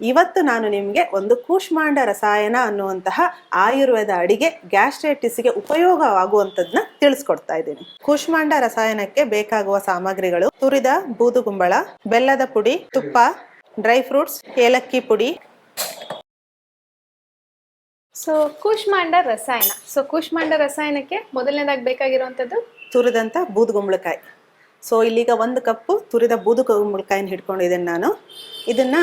ಇವತ್ತು ನಾನು ನಿಮಗೆ ಒಂದು ಕೂಷ್ಮಾಂಡ ರಸಾಯನ ಅನ್ನುವಂತಹ ಆಯುರ್ವೇದ ಅಡಿಗೆ ಗ್ಯಾಸ್ಟ್ರೈಟಿಸ್ಗೆ ಉಪಯೋಗವಾಗುವಂಥದ್ದನ್ನ ತಿಳಿಸ್ಕೊಡ್ತಾ ಇದ್ದೀನಿ. ಕೂಷ್ಮಾಂಡ ರಸಾಯನಕ್ಕೆ ಬೇಕಾಗುವ ಸಾಮಗ್ರಿಗಳು ತುರಿದ ಬೂದುಗುಂಬಳ ಬೆಲ್ಲದ ಪುಡಿ ತುಪ್ಪ ಡ್ರೈ ಫ್ರೂಟ್ಸ್ ಏಲಕ್ಕಿ ಪುಡಿ. ಸೊ ಕೂಷ್ಮಾಂಡ ರಸಾಯನ. ಸೊ ಕೂಷ್ಮಾಂಡ ರಸಾಯನಕ್ಕೆ ಮೊದಲನೇದಾಗಿ ಬೇಕಾಗಿರುವಂಥದ್ದು? ತುರಿದಂಥ ಬೂದುಗುಂಬಳಕಾಯಿ. ಸೊ ಇಲ್ಲಿಗ ಒಂದು ಕಪ್ಪು ತುರಿದ ಬೂದುಗುಂಬಳಕಾಯಿನ ಹಿಡ್ಕೊಂಡಿದ್ದೇನೆ ನಾನು. ಇದನ್ನ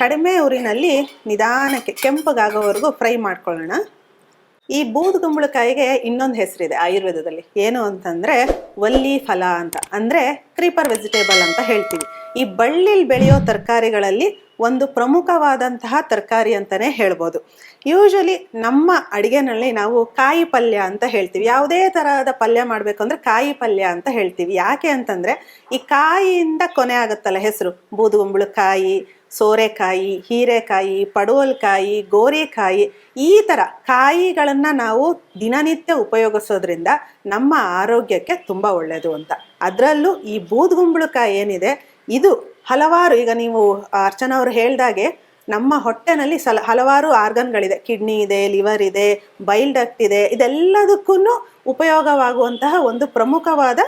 ಕಡಿಮೆ ಉರಿನಲ್ಲಿ ನಿಧಾನಕ್ಕೆ ಕೆಂಪಗಾಗೋವರೆಗೂ ಫ್ರೈ ಮಾಡ್ಕೊಳ್ಳೋಣ. ಈ ಬೂದುಗುಂಬಳಕಾಯಿಗೆ ಇನ್ನೊಂದು ಹೆಸರಿದೆ ಆಯುರ್ವೇದದಲ್ಲಿ. ಏನು ಅಂತಂದರೆ ವಲ್ಲಿ ಫಲ ಅಂತ. ಅಂದರೆ ಕ್ರೀಪರ್ ವೆಜಿಟೇಬಲ್ ಅಂತ ಹೇಳ್ತೀವಿ. ಈ ಬಳ್ಳಿಲಿ ಬೆಳೆಯೋ ತರಕಾರಿಗಳಲ್ಲಿ ಒಂದು ಪ್ರಮುಖವಾದಂತಹ ತರಕಾರಿ ಅಂತಲೇ ಹೇಳ್ಬೋದು. ಯೂಶಲಿ ನಮ್ಮ ಅಡುಗೆನಲ್ಲಿ ನಾವು ಕಾಯಿ ಪಲ್ಯ ಅಂತ ಹೇಳ್ತೀವಿ. ಯಾವುದೇ ಥರದ ಪಲ್ಯ ಮಾಡಬೇಕು ಅಂದರೆ ಕಾಯಿ ಪಲ್ಯ ಅಂತ ಹೇಳ್ತೀವಿ. ಯಾಕೆ ಅಂತಂದರೆ ಈ ಕಾಯಿಯಿಂದ ಕೊನೆ ಆಗುತ್ತಲ್ಲ ಹೆಸರು? ಬೂದುಗುಂಬಳಕಾಯಿ ಸೋರೆಕಾಯಿ, ಹೀರೆಕಾಯಿ, ಪಡುವಲ್ಕಾಯಿ, ಗೋರಿಕಾಯಿ ಈ ಥರ ಕಾಯಿಗಳನ್ನು ನಾವು ದಿನನಿತ್ಯ ಉಪಯೋಗಿಸೋದ್ರಿಂದ ನಮ್ಮ ಆರೋಗ್ಯಕ್ಕೆ ತುಂಬ ಒಳ್ಳೆಯದು ಅಂತ. ಅದರಲ್ಲೂ ಈ ಬೂದುಗುಂಬಳಕಾಯಿ ಏನಿದೆ, ಇದು ಹಲವಾರು, ಈಗ ನೀವು ಅರ್ಚನಾ ಅವರು ಹೇಳ್ದಾಗೆ ನಮ್ಮ ಹೊಟ್ಟೆನಲ್ಲಿ ಸಲ, ಹಲವಾರು ಆರ್ಗನ್ಗಳಿದೆ. ಕಿಡ್ನಿ ಇದೆ, ಲಿವರ್ ಇದೆ, ಬೈಲ್ ಡಕ್ಟ್ ಇದೆ ಇದೆಲ್ಲದಕ್ಕೂ ಉಪಯೋಗವಾಗುವಂತಹ ಒಂದು ಪ್ರಮುಖವಾದ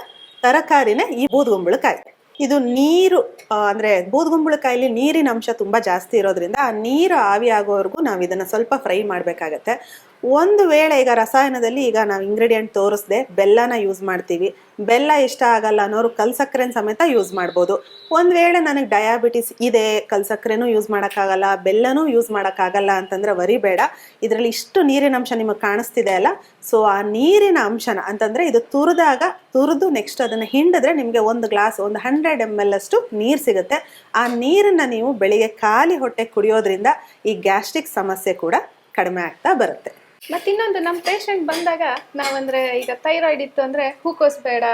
ತರಕಾರಿನೇ ಈ ಬೂದುಗುಂಬಳಕಾಯಿ ಇದು ನೀರು ಅಂದ್ರೆ ಬೂದುಗುಂಬಳಕಾಯಲ್ಲಿ ನೀರಿನ ಅಂಶ ತುಂಬಾ ಜಾಸ್ತಿ ಇರೋದ್ರಿಂದ ಆ ನೀರು ಆವಿ ಆಗೋವರೆಗೂ ನಾವು ಇದನ್ನ ಸ್ವಲ್ಪ ಫ್ರೈ ಮಾಡಬೇಕಾಗತ್ತೆ. ಒಂದು ವೇಳೆ ಈಗ ರಸಾಯನದಲ್ಲಿ ಈಗ ನಾವು ಇಂಗ್ರೀಡಿಯೆಂಟ್ ತೋರಿಸ್ದೆ ಬೆಲ್ಲನ ಯೂಸ್ ಮಾಡ್ತೀವಿ. ಬೆಲ್ಲ ಇಷ್ಟ ಆಗಲ್ಲ ಅನ್ನೋರು ಕಲ್ ಸಕ್ಕರೆನ ಸಮೇತ ಯೂಸ್ ಮಾಡ್ಬೋದು. ಒಂದು ವೇಳೆ ನನಗೆ ಡಯಾಬಿಟಿಸ್ ಇದೆ ಕಲ್ಸಕ್ಕರೆನೂ ಯೂಸ್ ಮಾಡೋಕ್ಕಾಗಲ್ಲ, ಬೆಲ್ಲನೂ ಯೂಸ್ ಮಾಡೋಕ್ಕಾಗಲ್ಲ ಅಂತಂದರೆ ವರಿ ಬೇಡ ಇದರಲ್ಲಿ ಇಷ್ಟು ನೀರಿನ ಅಂಶ ನಿಮಗೆ ಕಾಣಿಸ್ತಿದೆ ಅಲ್ಲ? ಸೊ ಆ ನೀರಿನ ಅಂಶನ ಅಂತಂದರೆ ಇದು ತುರಿದಾಗ, ತುರಿದು ನೆಕ್ಸ್ಟ್ ಅದನ್ನು ಹಿಂಡಿದ್ರೆ ನಿಮಗೆ ಒಂದು ಗ್ಲಾಸ್ ಒಂದು ಹಂಡ್ರೆಡ್ ಎಂ ಎಲ್ ಅಷ್ಟು ನೀರು ಸಿಗುತ್ತೆ. ಆ ನೀರನ್ನು ನೀವು ಬೆಳಿಗ್ಗೆ ಖಾಲಿ ಹೊಟ್ಟೆ ಕುಡಿಯೋದ್ರಿಂದ ಈ ಗ್ಯಾಸ್ಟ್ರಿಕ್ ಸಮಸ್ಯೆ ಕೂಡ ಕಡಿಮೆ ಆಗ್ತಾ ಬರುತ್ತೆ. ಮತ್ತೆ ಇನ್ನೊಂದು ನಮ್ಮ ಪೇಷಂಟ್ ಬಂದಾಗ ನಾವಂದ್ರೆ ಈಗ ಥೈರಾಯ್ಡ್ ಇತ್ತು ಅಂದ್ರೆ ಹೂಕೋಸ್ ಬೇಡ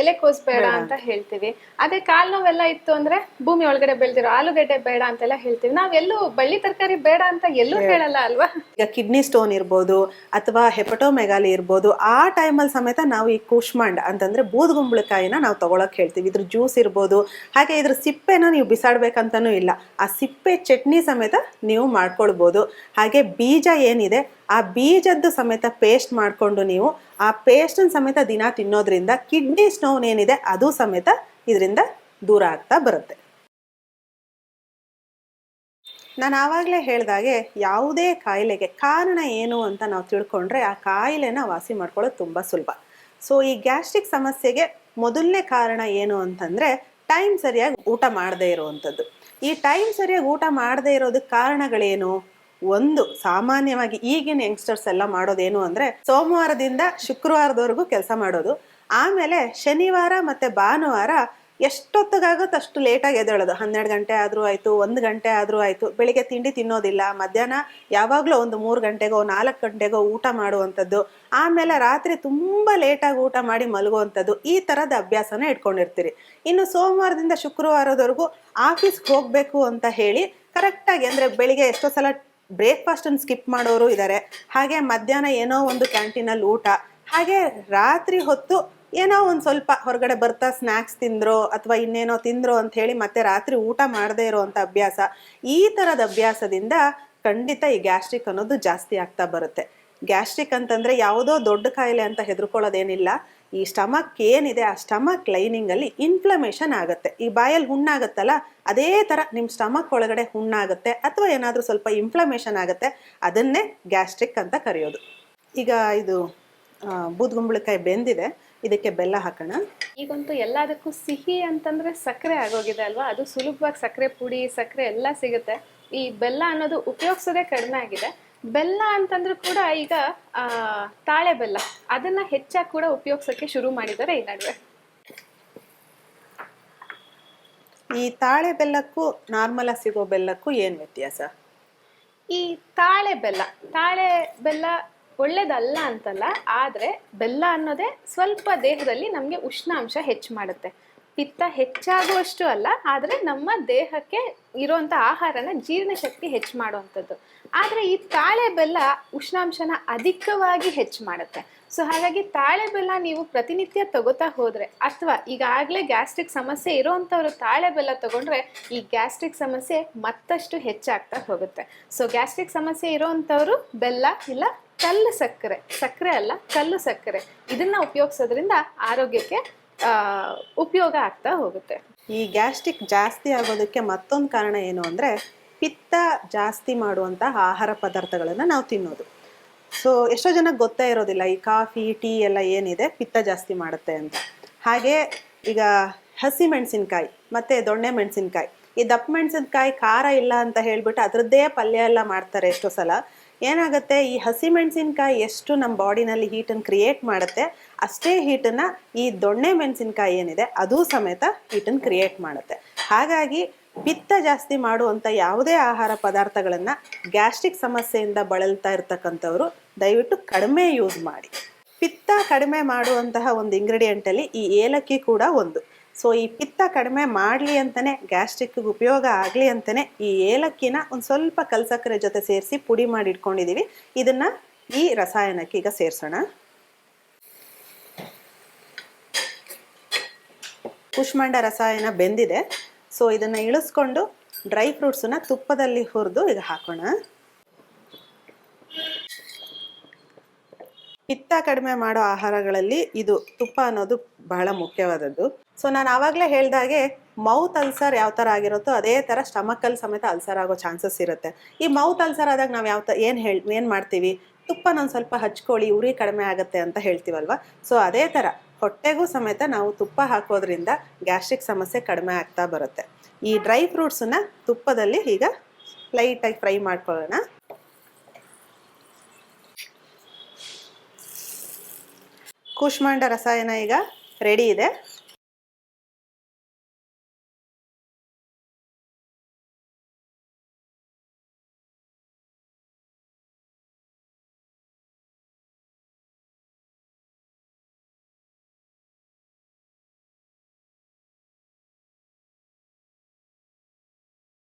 ಎಲೆಕೋಸ್ ಬೇಡ. ಅಂತ ಹೇಳ್ತೀವಿ. ಅದೇ ಕಾಲ್ ನೋವೆಲ್ಲ ಇತ್ತು ಅಂದ್ರೆ ಭೂಮಿ ಒಳಗಡೆ ಬೆಳೆದಿರೋ ಆಲೂಗಡ್ಡೆ ಬೇಡ ಅಂತೆಲ್ಲ ಹೇಳ್ತೀವಿ. ನಾವೆಲ್ಲೂ ಬಳ್ಳಿ ತರಕಾರಿ ಬೇಡ ಅಂತ ಎಲ್ಲೂ ಹೇಳಲ್ಲ ಅಲ್ವಾ? ಈಗ ಕಿಡ್ನಿ ಸ್ಟೋನ್ ಇರ್ಬೋದು ಅಥವಾ ಹೆಪಟೋಮೆಗಾಲಿ ಇರ್ಬೋದು ಆ ಟೈಮಲ್ಲಿ ಸಮೇತ ನಾವು ಈ ಕೂಶ್ಮಾಂಡ್ ಅಂತಂದ್ರೆ ಬೂದುಗುಂಬಳಕಾಯಿನ ನಾವು ತಗೊಳಕ್ ಹೇಳ್ತೀವಿ. ಇದ್ರ ಜ್ಯೂಸ್ ಇರ್ಬೋದು ಹಾಗೆ ಇದ್ರ ಸಿಪ್ಪೆನ ನೀವು ಬಿಸಾಡ್ಬೇಕಂತನೂ ಇಲ್ಲ. ಆ ಸಿಪ್ಪೆ ಚಟ್ನಿ ಸಮೇತ ನೀವು ಮಾಡ್ಕೊಳ್ಬೋದು. ಹಾಗೆ ಬೀಜ ಏನಿದೆ ಆ ಬೀಜದ್ದು ಸಮೇತ ಪೇಸ್ಟ್ ಮಾಡಿಕೊಂಡು ನೀವು ಆ ಪೇಸ್ಟನ್ನು ಸಮೇತ ದಿನ ತಿನ್ನೋದ್ರಿಂದ ಕಿಡ್ನಿ ಸ್ಟೋನ್ ಏನಿದೆ ಅದು ಸಮೇತ ಇದರಿಂದ ದೂರ ಆಗ್ತಾ ಬರುತ್ತೆ. ನಾನು ಆವಾಗಲೇ ಹೇಳಿದಾಗೆ ಯಾವುದೇ ಕಾಯಿಲೆಗೆ ಕಾರಣ ಏನು ಅಂತ ನಾವು ತಿಳ್ಕೊಂಡ್ರೆ ಆ ಕಾಯಿಲೆನ ವಾಸಿ ಮಾಡ್ಕೊಳ್ಳೋದು ತುಂಬ ಸುಲಭ. ಸೊ ಈ ಗ್ಯಾಸ್ಟ್ರಿಕ್ ಸಮಸ್ಯೆಗೆ ಮೊದಲನೇ ಕಾರಣ ಏನು ಅಂತಂದರೆ ಟೈಮ್ ಸರಿಯಾಗಿ ಊಟ ಮಾಡದೇ ಇರುವಂಥದ್ದು. ಈ ಟೈಮ್ ಸರಿಯಾಗಿ ಊಟ ಮಾಡದೇ ಇರೋದಕ್ಕೆ ಕಾರಣಗಳೇನು? ಒಂದು ಸಾಮಾನ್ಯವಾಗಿ ಈಗಿನ ಯಂಗ್ಸ್ಟರ್ಸ್ ಎಲ್ಲ ಮಾಡೋದೇನು ಅಂದರೆ ಸೋಮವಾರದಿಂದ ಶುಕ್ರವಾರದವರೆಗೂ ಕೆಲಸ ಮಾಡೋದು. ಆಮೇಲೆ ಶನಿವಾರ ಮತ್ತು ಭಾನುವಾರ ಎಷ್ಟೊತ್ತಿಗಾಗುತ್ತೆ ಅಷ್ಟು ಲೇಟಾಗಿ ಎದ್ದೇಳೋದು. ಹನ್ನೆರಡು ಗಂಟೆ ಆದರೂ ಆಯಿತು, ಒಂದು ಗಂಟೆ ಆದರೂ ಆಯಿತು. ಬೆಳಿಗ್ಗೆ ತಿಂಡಿ ತಿನ್ನೋದಿಲ್ಲ, ಮಧ್ಯಾಹ್ನ ಯಾವಾಗಲೂ ಒಂದು ಮೂರು ಗಂಟೆಗೋ, ನಾಲ್ಕು ಗಂಟೆಗೋ ಊಟ ಮಾಡುವಂಥದ್ದು. ಆಮೇಲೆ ರಾತ್ರಿ ತುಂಬ ಲೇಟಾಗಿ ಊಟ ಮಾಡಿ ಮಲಗುವಂಥದ್ದು. ಈ ಥರದ ಅಭ್ಯಾಸನ ಇಟ್ಕೊಂಡಿರ್ತೀರಿ. ಇನ್ನು ಸೋಮವಾರದಿಂದ ಶುಕ್ರವಾರದವರೆಗೂ ಆಫೀಸ್ಗೆ ಹೋಗಬೇಕು ಅಂತ ಹೇಳಿ ಕರೆಕ್ಟಾಗಿ ಅಂದರೆ ಬೆಳಿಗ್ಗೆ ಎಷ್ಟೋ ಸಲ ಬ್ರೇಕ್ಫಾಸ್ಟನ್ನು ಸ್ಕಿಪ್ ಮಾಡೋರು ಇದ್ದಾರೆ ಹಾಗೆ ಮಧ್ಯಾಹ್ನ ಏನೋ ಒಂದು ಕ್ಯಾಂಟೀನಲ್ಲಿ ಊಟ. ಹಾಗೆ ರಾತ್ರಿ ಹೊತ್ತು ಏನೋ ಒಂದು ಸ್ವಲ್ಪ ಹೊರಗಡೆ ಬರ್ತಾ ಸ್ನ್ಯಾಕ್ಸ್ ತಿಂದ್ರೋ ಅಥವಾ ಇನ್ನೇನೋ ತಿಂದ್ರೋ ಅಂತ ಹೇಳಿ ಮತ್ತೆ ರಾತ್ರಿ ಊಟ ಮಾಡದೇ ಇರೋವಂಥ ಅಭ್ಯಾಸ, ಈ ಥರದ ಅಭ್ಯಾಸದಿಂದ ಖಂಡಿತ ಈ ಗ್ಯಾಸ್ಟ್ರಿಕ್ ಅನ್ನೋದು ಜಾಸ್ತಿ ಆಗ್ತಾ ಬರುತ್ತೆ. ಗ್ಯಾಸ್ಟ್ರಿಕ್ ಅಂತಂದರೆ ಯಾವುದೋ ದೊಡ್ಡ ಕಾಯಿಲೆ ಅಂತ ಹೆದರ್ಕೊಳ್ಳೋದೇನಿಲ್ಲ. ಈ ಸ್ಟಮಕ್ ಏನಿದೆ, ಆ ಸ್ಟಮಕ್ ಲೈನಿಂಗಲ್ಲಿ ಇನ್ಫ್ಲಮೇಷನ್ ಆಗುತ್ತೆ. ಈ ಬಾಯಲ್ಲಿ ಹುಣ್ಣಾಗುತ್ತಲ್ಲ, ಅದೇ ಥರ ನಿಮ್ಮ ಸ್ಟಮಕ್ ಒಳಗಡೆ ಹುಣ್ಣಾಗುತ್ತೆ, ಅಥವಾ ಏನಾದರೂ ಸ್ವಲ್ಪ ಇನ್ಫ್ಲಮೇಷನ್ ಆಗುತ್ತೆ, ಅದನ್ನೇ ಗ್ಯಾಸ್ಟ್ರಿಕ್ ಅಂತ ಕರೆಯೋದು. ಈಗ ಇದು ಬೂದ್ಗುಂಬಳಕಾಯಿ ಬೆಂದಿದೆ, ಇದಕ್ಕೆ ಬೆಲ್ಲ ಹಾಕೋಣ. ಈಗಂತೂ ಎಲ್ಲದಕ್ಕೂ ಸಿಹಿ ಅಂತಂದ್ರೆ ಸಕ್ಕರೆ ಆಗೋಗಿದೆ ಅಲ್ವಾ? ಅದು ಸುಲಭವಾಗಿ ಸಕ್ಕರೆ ಪುಡಿ, ಸಕ್ಕರೆ ಎಲ್ಲ ಸಿಗುತ್ತೆ. ಈ ಬೆಲ್ಲ ಅನ್ನೋದು ಉಪಯೋಗಿಸೋದೇ ಕಡಿಮೆ ಆಗಿದೆ. ಬೆಲ್ಲ ಅಂತಂದ್ರೂ ಕೂಡ ಈಗ ಆ, ತಾಳೆ ಬೆಲ್ಲ. ಅದನ್ನ ಹೆಚ್ಚಾಗಿ ಕೂಡ ಉಪಯೋಗಿಸಕ್ಕೆ ಶುರು ಮಾಡಿದ್ದಾರೆ ಈ ನಡುವೆ. ಈ ತಾಳೆ ಬೆಲ್ಲಕ್ಕೂ ನಾರ್ಮಲ್ ಸಿಗೋ ಬೆಲ್ಲಕ್ಕೂ ಏನು ವ್ಯತ್ಯಾಸ? ಈ ತಾಳೆ ಬೆಲ್ಲ ತಾಳೆ ಬೆಲ್ಲ ಒಳ್ಳೇದಲ್ಲ ಅಂತಲ್ಲ ಆದ್ರೆ ಬೆಲ್ಲ ಅನ್ನೋದೇ ಸ್ವಲ್ಪ ದೇಹದಲ್ಲಿ ನಮಗೆ ಉಷ್ಣಾಂಶ ಹೆಚ್ಚು ಮಾಡುತ್ತೆ. ಪಿತ್ತ ಹೆಚ್ಚಾಗುವಷ್ಟು ಅಲ್ಲ, ಆದರೆ ನಮ್ಮ ದೇಹಕ್ಕೆ ಇರುವಂತ ಆಹಾರನ ಜೀರ್ಣಶಕ್ತಿ ಹೆಚ್ಚು ಮಾಡುವಂಥದ್ದು. ಆದರೆ ಈ ತಾಳೆ ಬೆಲ್ಲ ಉಷ್ಣಾಂಶನ ಅಧಿಕವಾಗಿ ಹೆಚ್ಚು ಮಾಡುತ್ತೆ. ಸೊ ಹಾಗಾಗಿ ತಾಳೆ ಬೆಲ್ಲ ನೀವು ಪ್ರತಿನಿತ್ಯ ತಗೋತಾ ಹೋದ್ರೆ, ಅಥವಾ ಈಗಾಗಲೇ ಗ್ಯಾಸ್ಟ್ರಿಕ್ ಸಮಸ್ಯೆ ಇರೋವಂಥವ್ರು ತಾಳೆ ಬೆಲ್ಲ ತಗೊಂಡ್ರೆ, ಈ ಗ್ಯಾಸ್ಟ್ರಿಕ್ ಸಮಸ್ಯೆ ಮತ್ತಷ್ಟು ಹೆಚ್ಚಾಗ್ತಾ ಹೋಗುತ್ತೆ. ಸೊ ಗ್ಯಾಸ್ಟ್ರಿಕ್ ಸಮಸ್ಯೆ ಇರೋವಂಥವ್ರು ಬೆಲ್ಲ ಇಲ್ಲ, ಕಲ್ಲು ಸಕ್ಕರೆ ಸಕ್ಕರೆ ಅಲ್ಲ, ಕಲ್ಲು ಸಕ್ಕರೆ. ಇದನ್ನ ಉಪಯೋಗಿಸೋದ್ರಿಂದ ಆರೋಗ್ಯಕ್ಕೆ ಉಪಯೋಗ ಆಗ್ತಾ ಹೋಗುತ್ತೆ. ಈ ಗ್ಯಾಸ್ಟ್ರಿಕ್ ಜಾಸ್ತಿ ಆಗೋದಕ್ಕೆ ಮತ್ತೊಂದು ಕಾರಣ ಏನು ಅಂದರೆ ಪಿತ್ತ ಜಾಸ್ತಿ ಮಾಡುವಂತಹ ಆಹಾರ ಪದಾರ್ಥಗಳನ್ನು ನಾವು ತಿನ್ನೋದು. ಸೊ ಎಷ್ಟೋ ಜನಕ್ಕೆ ಗೊತ್ತೇ ಇರೋದಿಲ್ಲ, ಈ ಕಾಫಿ, ಟೀ ಎಲ್ಲ ಏನಿದೆ ಪಿತ್ತ ಜಾಸ್ತಿ ಮಾಡುತ್ತೆ ಅಂತ. ಹಾಗೆ ಈಗ ಹಸಿ ಮೆಣಸಿನ್ಕಾಯಿ ಮತ್ತು ದೊಣ್ಣೆ ಮೆಣಸಿನ್ಕಾಯಿ. ಈ ದಪ್ಪ ಮೆಣಸಿನ್ಕಾಯಿ ಖಾರ ಇಲ್ಲ ಅಂತ ಹೇಳ್ಬಿಟ್ಟು ಅದರದ್ದೇ ಪಲ್ಯ ಎಲ್ಲ ಮಾಡ್ತಾರೆ ಎಷ್ಟೋ ಸಲ. ಏನಾಗುತ್ತೆ, ಈ ಹಸಿ ಮೆಣಸಿನ್ಕಾಯಿ ಎಷ್ಟು ನಮ್ಮ ಬಾಡಿನಲ್ಲಿ ಹೀಟನ್ನು ಕ್ರಿಯೇಟ್ ಮಾಡುತ್ತೆ ಅಷ್ಟೇ ಹೀಟನ್ನು ಈ ದೊಣ್ಣೆ ಮೆಣಸಿನ್ಕಾಯಿ ಏನಿದೆ, ಅದು ಸಮೇತ ಹೀಟನ್ನು ಕ್ರಿಯೇಟ್ ಮಾಡುತ್ತೆ. ಹಾಗಾಗಿ ಪಿತ್ತ ಜಾಸ್ತಿ ಮಾಡುವಂಥ ಯಾವುದೇ ಆಹಾರ ಪದಾರ್ಥಗಳನ್ನು ಗ್ಯಾಸ್ಟ್ರಿಕ್ ಸಮಸ್ಯೆಯಿಂದ ಬಳಲ್ತಾ ಇರ್ತಕ್ಕಂಥವ್ರು ದಯವಿಟ್ಟು ಕಡಿಮೆ ಯೂಸ್ ಮಾಡಿ. ಪಿತ್ತ ಕಡಿಮೆ ಮಾಡುವಂತಹ ಒಂದು ಇಂಗ್ರೀಡಿಯೆಂಟಲ್ಲಿ ಈ ಏಲಕ್ಕಿ ಕೂಡ ಒಂದು. ಸೊ ಈ ಪಿತ್ತ ಕಡಿಮೆ ಮಾಡಲಿ ಅಂತಲೇ ಗ್ಯಾಸ್ಟ್ರಿಕ್ಗೆ ಉಪಯೋಗ ಆಗಲಿ ಅಂತಲೇ ಈ ಏಲಕ್ಕಿನ ಒಂದು ಸ್ವಲ್ಪ ಕಲ್ಸಕ್ಕರೆ ಜೊತೆ ಸೇರಿಸಿ ಪುಡಿ ಮಾಡಿ ಇಟ್ಕೊಂಡಿದ್ದೀವಿ ಇದನ್ನು ಈ ರಸಾಯನಕ್ಕೆ ಈಗ ಸೇರಿಸೋಣ. ಕುಷ್ಮಾಂಡ ರಸಾಯನ ಬೆಂದಿದೆ. ಸೊ ಇದನ್ನು ಇಳಿಸ್ಕೊಂಡು ಡ್ರೈ ಫ್ರೂಟ್ಸನ್ನು ತುಪ್ಪದಲ್ಲಿ ಹುರಿದು ಈಗ ಹಾಕೋಣ. ಪಿತ್ತ ಕಡಿಮೆ ಮಾಡೋ ಆಹಾರಗಳಲ್ಲಿ ಇದು ತುಪ್ಪ ಅನ್ನೋದು ಬಹಳ ಮುಖ್ಯವಾದದ್ದು. ಸೊ ನಾನು ಆವಾಗಲೇ ಹೇಳ್ದಾಗೆ ಮೌತ್ ಅಲ್ಸರ್ ಯಾವ ಥರ ಆಗಿರುತ್ತೋ ಅದೇ ಥರ ಸ್ಟಮಕಲ್ಲಿ ಸಮೇತ ಅಲ್ಸರ್ ಆಗೋ ಚಾನ್ಸಸ್ ಇರುತ್ತೆ. ಈ ಮೌತ್ ಅಲ್ಸರ್ ಆದಾಗ ನಾವು ಯಾವ ತ, ಏನು ಹೇಳಿ, ಏನು ಮಾಡ್ತೀವಿ? ತುಪ್ಪನ ಒಂದು ಸ್ವಲ್ಪ ಹಚ್ಕೊಳ್ಳಿ, ಉರಿ ಕಡಿಮೆ ಆಗುತ್ತೆ ಅಂತ ಹೇಳ್ತೀವಲ್ವ? ಸೊ ಅದೇ ಥರ ಹೊಟ್ಟೆಗೂ ಸಮೇತ ನಾವು ತುಪ್ಪ ಹಾಕೋದ್ರಿಂದ ಗ್ಯಾಸ್ಟ್ರಿಕ್ ಸಮಸ್ಯೆ ಕಡಿಮೆ ಆಗ್ತಾ ಬರುತ್ತೆ. ಈ ಡ್ರೈ ಫ್ರೂಟ್ಸನ್ನ ತುಪ್ಪದಲ್ಲಿ ಈಗ ಲೈಟಾಗಿ ಫ್ರೈ ಮಾಡ್ಕೊಳ್ಳೋಣ. ಕೂಷ್ಮಾಂಡ ರಸಾಯನ ಈಗ ರೆಡಿ ಇದೆ.